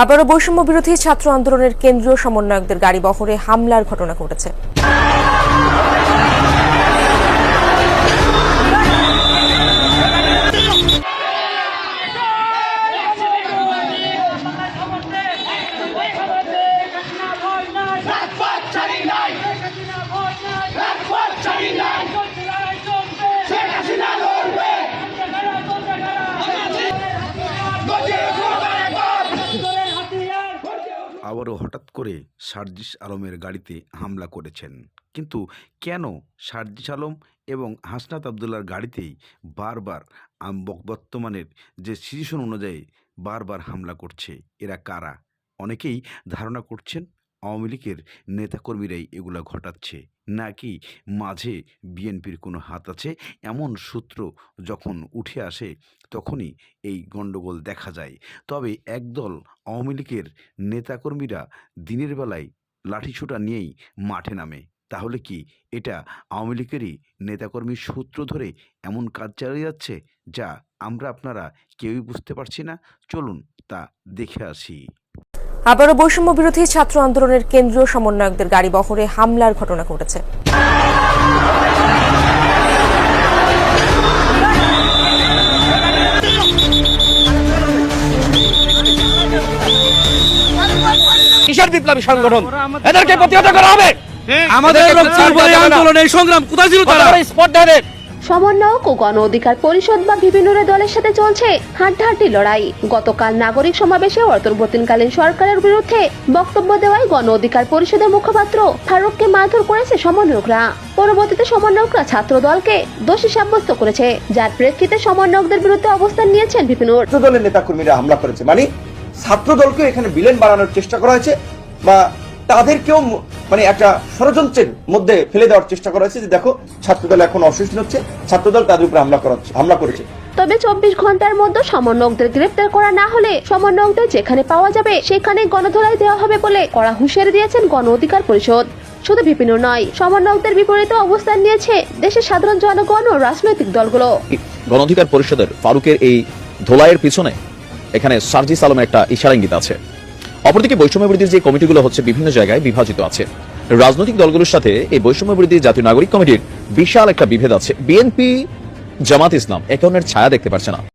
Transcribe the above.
আবারও বৈষম্য বিরোধী ছাত্র আন্দোলনের কেন্দ্রীয় সমন্বয়কদের গাড়ি বহরে হামলার ঘটনা ঘটেছে। আবারও হঠাৎ করে সার্জিস আলমের গাড়িতে হামলা করেছেন। কিন্তু কেন সার্জিস আলম এবং হাসনাত আবদুল্লার গাড়িতেই বারবার বর্তমানের যে সিচুয়েশন অনুযায়ী বারবার হামলা করছে, এরা কারা? অনেকেই ধারণা করছেন আওয়ামী লীগের নেতাকর্মীরাই এগুলো ঘটাচ্ছে। নাকি মাঝে বিএনপির কোনো হাত আছে? এমন সূত্র যখন উঠে আসে, তখনই এই গণ্ডগোল দেখা যায়। তবে একদল আওয়ামী লীগের নেতাকর্মীরা দিনের বেলায় লাঠিছোটা নিয়েই মাঠে নামে। তাহলে কি এটা আওয়ামী লীগেরই নেতাকর্মীর সূত্র ধরে এমন কাজ চালিয়ে যাচ্ছে, যা আমরা আপনারা কেউই বুঝতে পারছি না? চলুন তা দেখে আসি। আবারও বৈষম্য বিরোধী ছাত্র আন্দোলনের কেন্দ্রীয় সমন্বয়কদের গাড়ি বহরে হামলার ঘটনা ঘটেছে। কিসের বিপ্লবী সংগঠন? এদেরকে প্রতিহত করা হবে। আমাদের রক্তের আন্দোলন এই সংগ্রাম কোথায় ছিল তারা? স্পর্ধাদের সমন্বয়ক ও গণ অধিকার পরিষদ বা বিভিন্ন দলের সাথে চলছে হাড্ডাহাড্ডি লড়াই। গতকাল নাগরিক সমাবেশে অন্তর্বর্তীকালীন সরকারের বিরুদ্ধে বক্তব্য দেওয়ায় গণ অধিকার পরিষদের মুখপাত্র ফারুককে মারধর করেছে সমন্বয়করা। পরবর্তীতে সমন্বয়করা ছাত্র দলকে দোষী সাব্যস্ত করেছে। যার প্রেক্ষিতে সমন্বয়কদের বিরুদ্ধে অবস্থান নিয়েছেন বিভিন্ন দলের নেতাকর্মীরা হামলা করেছে। মানে ছাত্র দলকেও এখানে বিলেন বানানোর চেষ্টা করা হয়েছে বা তাদেরকেও মানে একটা ষড়যন্ত্রের মধ্যে ফেলে দেওয়ার চেষ্টা করা হয়েছে যে দেখো ছাত্রদল এখন অসুস্থ হচ্ছে ছাত্রদল তাদের উপরে হামলা করা হচ্ছে- হামলা করেছে। তবে চব্বিশ ঘণ্টার মধ্যে সমন্বয়কদের গ্রেপ্তার করা না হলে সমন্বয়কদের যেখানে পাওয়া যাবে সেখানে গণধোলাই দেওয়া হবে বলে কড়া হুঁশিয়ারি দিয়েছেন গণ অধিকার পরিষদ। শুধু বিপিনও নয় সমন্বয়কদের বিপরীতে অবস্থান নিয়েছে দেশের সাধারণ জনগণ ও রাজনৈতিক দলগুলো। গণ অধিকার পরিষদের ফারুকের এই ধোলাইয়ের পিছনে এখানে সার্জিস আলমের একটা ইশারা ইঙ্গিত আছে। অপরদিকে বৈষম্য বিরোধীর যে কমিটিগুলো হচ্ছে বিভিন্ন জায়গায় বিভাজিত আছে। রাজনৈতিক দলগুলোর সাথে এই বৈষম্য বিরোধী জাতীয় নাগরিক কমিটির বিশাল একটা বিভেদ আছে। বিএনপি জামাত ইসলাম এক ধরনের ছায়া দেখতে পারছে না।